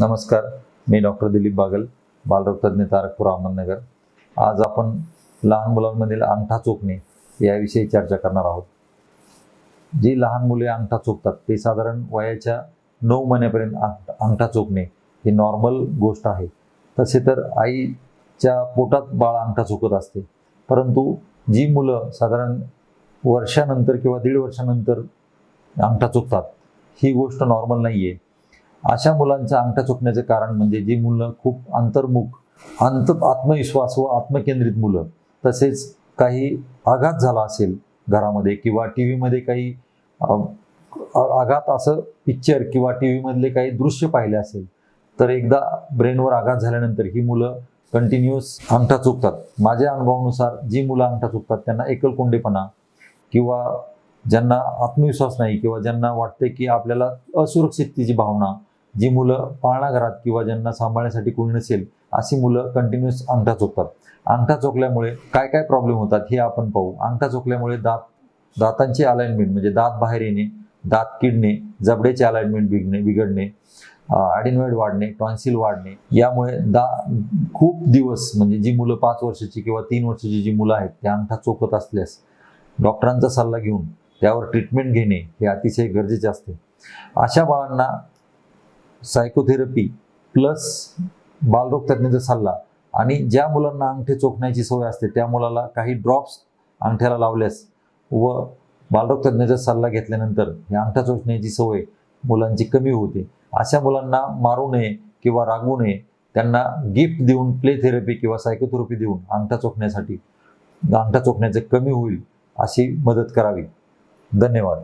नमस्कार मी डॉक्टर दिलीप बागल बालरोगतज्ञ तारकपूर अहमदनगर. आज आपण लहान मुलांमधील अंगठा चोखणे याविषयी चर्चा करणार आहोत. जी लहान मुले अंगठा चोखतात ते साधारण वयाच्या नऊ महिन्यापर्यंत अंग अंगठा चोखणे ही नॉर्मल गोष्ट आहे. तसे तर आईच्या पोटात बाळ अंगठा चोखत असते. परंतु जी मुलं साधारण वर्षानंतर किंवा दीड वर्षानंतर अंगठा चुकतात ही गोष्ट नॉर्मल नाही आहे अशा मुलांचं अंगठा चुकण्याचं कारण म्हणजे जी मुलं खूप अंतर्मुख अंत आत्मविश्वास व आत्मकेंद्रित मुलं तसेच काही आघात झाला असेल घरामध्ये किंवा टी व्हीमध्ये काही आघात असं पिक्चर किंवा टी व्हीमधले काही दृश्य पाहिले असेल तर एकदा ब्रेनवर आघात झाल्यानंतर ही मुलं कंटिन्युअस अंगठा चुकतात. माझ्या अनुभवानुसार जी मुलं अंगठा चुकतात त्यांना एकलकोंडेपणा किंवा ज्यांना आत्मविश्वास नाही किंवा ज्यांना वाटते की आपल्याला असुरक्षिततेची भावना जी मुलं पाळणाघरात किंवा ज्यांना सांभाळण्यासाठी कोणी नसेल अशी मुलं कंटिन्युअस अंगठा चोकतात. अंगठा चोकल्यामुळे काय काय प्रॉब्लेम होतात हे आपण पाहू. अंगठा चोकल्यामुळे दात दातांची अलाइनमेंट म्हणजे दात बाहेर येणे दात किडणे जबड्याचे अलाइनमेंट बिघणे बिघडणे ॲडिनॉइड वाढणे टॉन्सिल वाढणे यामुळे दा खूप दिवस म्हणजे जी मुलं पाच वर्षाची किंवा तीन वर्षाची जी मुलं आहेत त्या अंगठा चोकत असल्यास डॉक्टरांचा सल्ला घेऊन त्यावर ट्रीटमेंट घेणे हे अतिशय गरजेचे असते. अशा बाळांना सायकोथेरपी प्लस बालरोग तज्ज्ञांचा सल्ला आणि ज्या मुलांना अंगठे चोखण्याची सवय असते त्या मुलाला काही ड्रॉप्स अंगठ्याला लावल्यास व बालरोग तज्ज्ञाचा सल्ला घेतल्यानंतर ही अंगठा चोखण्याची सवय मुलांची कमी होते. अशा मुलांना मारू नये किंवा रागवू नये त्यांना गिफ्ट देऊन प्ले थेरपी किंवा सायकोथेरपी देऊन अंगठा चोखण्यासाठी अंगठा चोखण्याचे कमी होईल अशी मदत करावी. धन्यवाद.